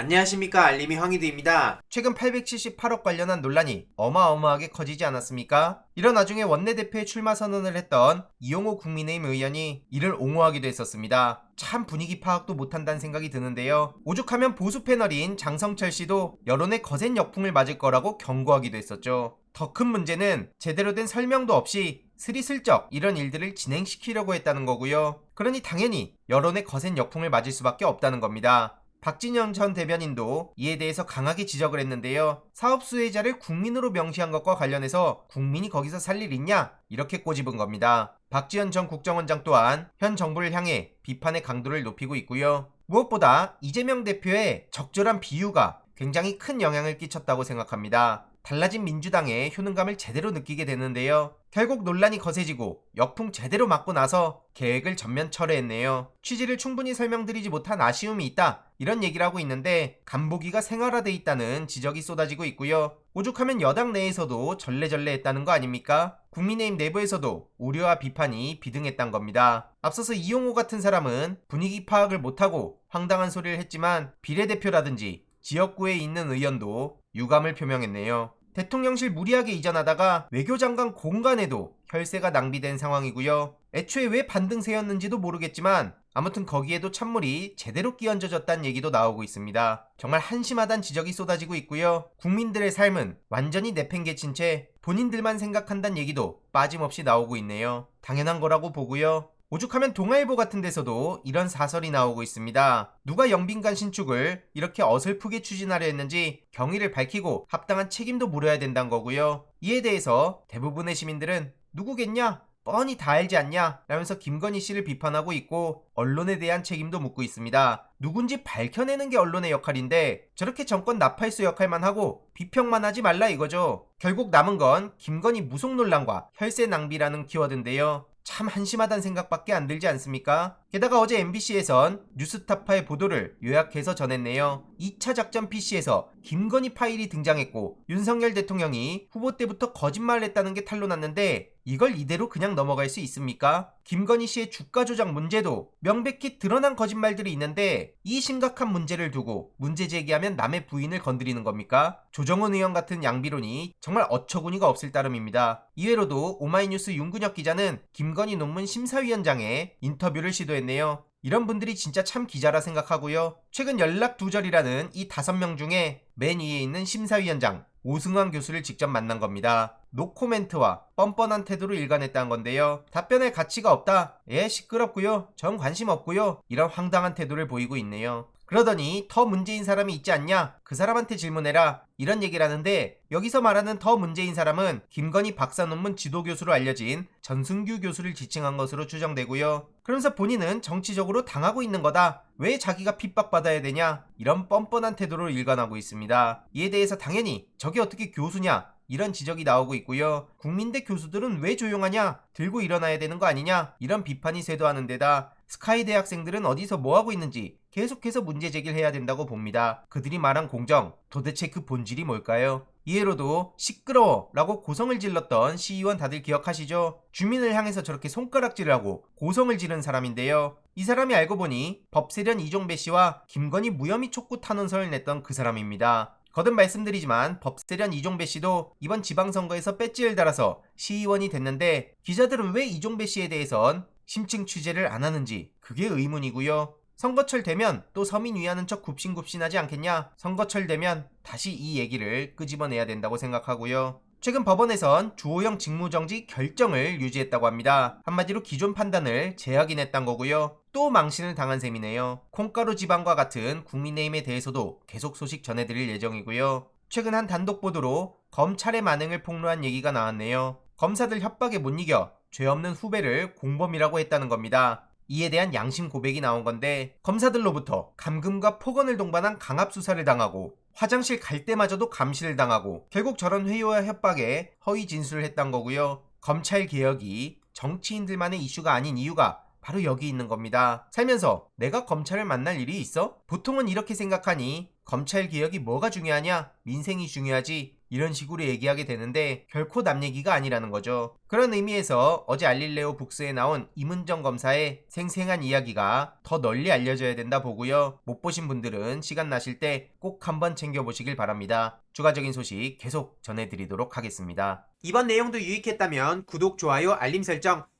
안녕하십니까 알림이 황희두입니다. 최근 878억 관련한 논란이 어마어마하게 커지지 않았습니까? 이런 와중에 원내대표에 출마 선언을 했던 이용호 국민의힘 의원이 이를 옹호하기도 했었습니다. 참 분위기 파악도 못한다는 생각이 드는데요. 오죽하면 보수 패널인 장성철 씨도 여론의 거센 역풍을 맞을 거라고 경고하기도 했었죠. 더 큰 문제는 제대로 된 설명도 없이 스리슬쩍 이런 일들을 진행시키려고 했다는 거고요. 그러니 당연히 여론의 거센 역풍을 맞을 수밖에 없다는 겁니다. 박진영 전 대변인도 이에 대해서 강하게 지적을 했는데요. 사업 수혜자를 국민으로 명시한 것과 관련해서 국민이 거기서 살 일 있냐? 이렇게 꼬집은 겁니다. 박지원 전 국정원장 또한 현 정부를 향해 비판의 강도를 높이고 있고요. 무엇보다 이재명 대표의 적절한 비유가 굉장히 큰 영향을 끼쳤다고 생각합니다. 달라진 민주당의 효능감을 제대로 느끼게 되는데요. 결국 논란이 거세지고 역풍 제대로 맞고 나서 계획을 전면 철회했네요. 취지를 충분히 설명드리지 못한 아쉬움이 있다. 이런 얘기를 하고 있는데 간보기가 생활화돼 있다는 지적이 쏟아지고 있고요. 오죽하면 여당 내에서도 전래전래했다는 거 아닙니까? 국민의힘 내부에서도 우려와 비판이 비등했단 겁니다. 앞서서 이용호 같은 사람은 분위기 파악을 못하고 황당한 소리를 했지만 비례대표라든지 지역구에 있는 의원도 유감을 표명했네요. 대통령실 무리하게 이전하다가 외교장관 공간에도 혈세가 낭비된 상황이고요. 애초에 왜 반등세였는지도 모르겠지만 아무튼 거기에도 찬물이 제대로 끼얹어졌다는 얘기도 나오고 있습니다. 정말 한심하단 지적이 쏟아지고 있고요. 국민들의 삶은 완전히 내팽개친 채 본인들만 생각한다는 얘기도 빠짐없이 나오고 있네요. 당연한 거라고 보고요. 오죽하면 동아일보 같은 데서도 이런 사설이 나오고 있습니다. 누가 영빈관 신축을 이렇게 어설프게 추진하려 했는지 경위를 밝히고 합당한 책임도 물어야 된다는 거고요. 이에 대해서 대부분의 시민들은 누구겠냐? 뻔히 다 알지 않냐? 라면서 김건희 씨를 비판하고 있고 언론에 대한 책임도 묻고 있습니다. 누군지 밝혀내는 게 언론의 역할인데 저렇게 정권 나팔수 역할만 하고 비평만 하지 말라 이거죠. 결국 남은 건 김건희 무속 논란과 혈세 낭비라는 키워드인데요. 참 한심하다는 생각밖에 안 들지 않습니까? 게다가 어제 MBC에선 뉴스타파의 보도를 요약해서 전했네요. 2차 작전 PC에서 김건희 파일이 등장했고 윤석열 대통령이 후보 때부터 거짓말을 했다는 게 탄로났는데 이걸 이대로 그냥 넘어갈 수 있습니까? 김건희 씨의 주가 조작 문제도 명백히 드러난 거짓말들이 있는데 이 심각한 문제를 두고 문제 제기하면 남의 부인을 건드리는 겁니까? 조정은 의원 같은 양비론이 정말 어처구니가 없을 따름입니다. 이외로도 오마이뉴스 윤근혁 기자는 김건희 논문 심사위원장의 인터뷰를 시도했네요. 이런 분들이 진짜 참 기자라 생각하고요. 최근 연락 두절이라는 이 다섯 명 중에 맨 위에 있는 심사위원장 오승환 교수를 직접 만난 겁니다. 노코멘트와 뻔뻔한 태도로 일관했다는 건데요. 답변할 가치가 없다. 예, 시끄럽고요. 전 관심 없고요. 이런 황당한 태도를 보이고 있네요. 그러더니 더 문제인 사람이 있지 않냐? 그 사람한테 질문해라. 이런 얘기를 하는데 여기서 말하는 더 문제인 사람은 김건희 박사 논문 지도 교수로 알려진 전승규 교수를 지칭한 것으로 추정되고요. 그러면서 본인은 정치적으로 당하고 있는 거다. 왜 자기가 핍박받아야 되냐? 이런 뻔뻔한 태도로 일관하고 있습니다. 이에 대해서 당연히 저게 어떻게 교수냐? 이런 지적이 나오고 있고요. 국민대 교수들은 왜 조용하냐? 들고 일어나야 되는 거 아니냐? 이런 비판이 쇄도하는 데다 스카이 대학생들은 어디서 뭐하고 있는지 계속해서 문제 제기를 해야 된다고 봅니다. 그들이 말한 공정, 도대체 그 본질이 뭘까요? 이해로도 시끄러워 라고 고성을 질렀던 시의원 다들 기억하시죠? 주민을 향해서 저렇게 손가락질을 하고 고성을 지른 사람인데요. 이 사람이 알고 보니 법세련 이종배 씨와 김건희 무혐의 촉구 탄원서를 냈던 그 사람입니다. 거듭 말씀드리지만 법세련 이종배 씨도 이번 지방선거에서 배지를 달아서 시의원이 됐는데 기자들은 왜 이종배 씨에 대해선 심층 취재를 안 하는지 그게 의문이고요. 선거철 되면 또 서민 위하는 척 굽신굽신하지 않겠냐? 선거철 되면 다시 이 얘기를 끄집어내야 된다고 생각하고요. 최근 법원에선 주호영 직무정지 결정을 유지했다고 합니다. 한마디로 기존 판단을 재확인했단 거고요. 또 망신을 당한 셈이네요. 콩가루 지방과 같은 국민의힘에 대해서도 계속 소식 전해드릴 예정이고요. 최근 한 단독 보도로 검찰의 만행을 폭로한 얘기가 나왔네요. 검사들 협박에 못 이겨 죄 없는 후배를 공범이라고 했다는 겁니다. 이에 대한 양심 고백이 나온 건데 검사들로부터 감금과 폭언을 동반한 강압 수사를 당하고 화장실 갈 때마저도 감시를 당하고 결국 저런 회유와 협박에 허위 진술을 했던 거고요. 검찰 개혁이 정치인들만의 이슈가 아닌 이유가 바로 여기 있는 겁니다. 살면서 내가 검찰을 만날 일이 있어? 보통은 이렇게 생각하니 검찰 개혁이 뭐가 중요하냐? 민생이 중요하지. 이런 식으로 얘기하게 되는데 결코 남 얘기가 아니라는 거죠. 그런 의미에서 어제 알릴레오 북스에 나온 이문정 검사의 생생한 이야기가 더 널리 알려져야 된다 보고요. 못 보신 분들은 시간 나실 때 꼭 한번 챙겨보시길 바랍니다. 추가적인 소식 계속 전해드리도록 하겠습니다. 이번 내용도 유익했다면 구독, 좋아요, 알림 설정,